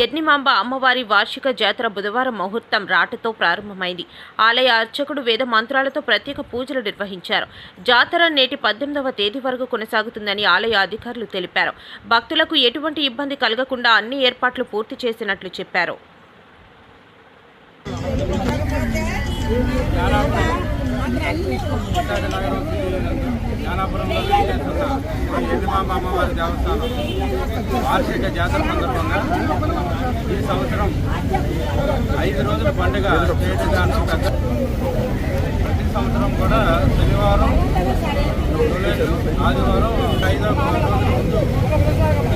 యజ్ఞమాంబ అమ్మవారి వార్షిక జాతర బుధవారం ముహూర్తం రాటతో ప్రారంభమైంది. ఆలయ అర్చకుడు వేద మంత్రాలతో ప్రత్యేక పూజలు నిర్వహించారు. జాతర నేటి పద్దెనిమిదవ తేదీ వరకు కొనసాగుతుందని ఆలయ అధికారులు తెలిపారు. భక్తులకు ఎటువంటి ఇబ్బంది కలగకుండా అన్ని ఏర్పాట్లు పూర్తి చేసినట్లు చెప్పారు. జ్ఞానాపురంలో చేస్తున్న ఎన్నిమాంబ అమ్మవారి దేవస్థానం వార్షిక జాతర సందర్భంగా ఈ సంవత్సరం ఐదు రోజుల పండుగ చేయడానికి పెద్ద ప్రతి సంవత్సరం కూడా శనివారం ఆదివారం ఐదో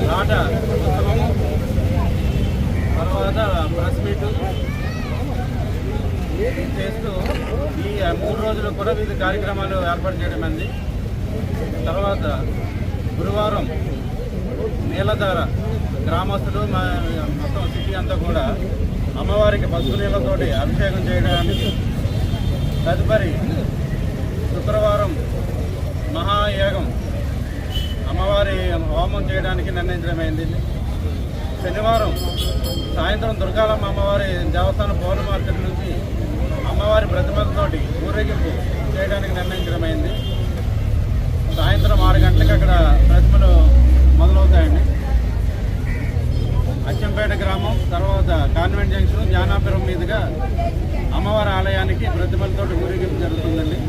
నాట ఉత్సవము తర్వాత ప్రెస్ మీటు. చేస్తూ ఈ మూడు రోజులు కూడా వివిధ కార్యక్రమాలు ఏర్పాటు చేయడం అంది. తర్వాత గురువారం నీలధార గ్రామస్తులు మా- మొత్తం సిటీ అంతా కూడా అమ్మవారికి పసుపు నీళ్ళతోటి అభిషేకం చేయడానికి తదుపరి శుక్రవారం మహాయాగం అమ్మవారి హోమం చేయడానికి నిర్ణయించడమైంది శనివారం సాయంత్రం దుర్గాలమ్మ అమ్మవారి దేవస్థానం పౌర్ణమార్కెట్ నుంచి అమ్మవారి ప్రతిమలతోటి ఊరేగింపు చేయడానికి నిర్ణయించడమైంది సాయంత్రం ఆరు గంటలకు అక్కడ ప్రతిమలు మొదలవుతాయండి. అచ్చంపేట గ్రామం తర్వాత కాన్వెంట్ జంక్షన్ జ్ఞానాపురం మీదుగా అమ్మవారి ఆలయానికి ప్రతిమలతో ఊరేగింపు జరుగుతుందండి.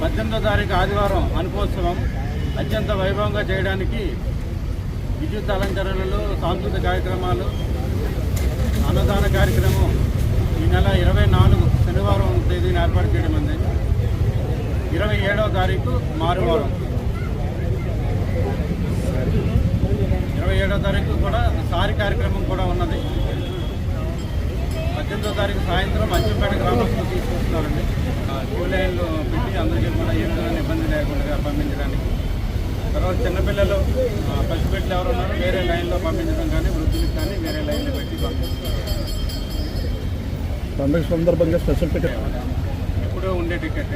పద్దెనిమిదో తారీఖు ఆదివారం అనుపోత్సవం అత్యంత వైభవంగా చేయడానికి విద్యుత్ అలంకరణలు సాంస్కృతిక కార్యక్రమాలు అన్నదాన కార్యక్రమం ఈ నెల ఇరవై నాలుగు శనివారం తేదీన ఏర్పాటు చేయడం అంది ఇరవై ఏడవ తారీఖు మారువారం ఇరవై ఏడవ తారీఖు కూడా సారి కార్యక్రమం కూడా ఉన్నది. పద్దెనిమిదో తారీఖు సాయంత్రం అచ్చంపేట గ్రామస్తులు తీసుకొస్తున్నారండి. క్యూ లైన్లు పెట్టి అందరికీ కూడా ఏ ఇబ్బంది లేకుండా పంపించడానికి. తర్వాత చిన్నపిల్లలు పసిబిడ్డలు ఎవరు ఉన్నారో వేరే లైన్లో పంపించడం కానీ వృద్ధులకు కానీ వేరే లైన్లో పెట్టి పంపించడం పండుగ సందర్భంగా స్పెషల్ టికెట్. ఎప్పుడూ ఉండే టికెట్.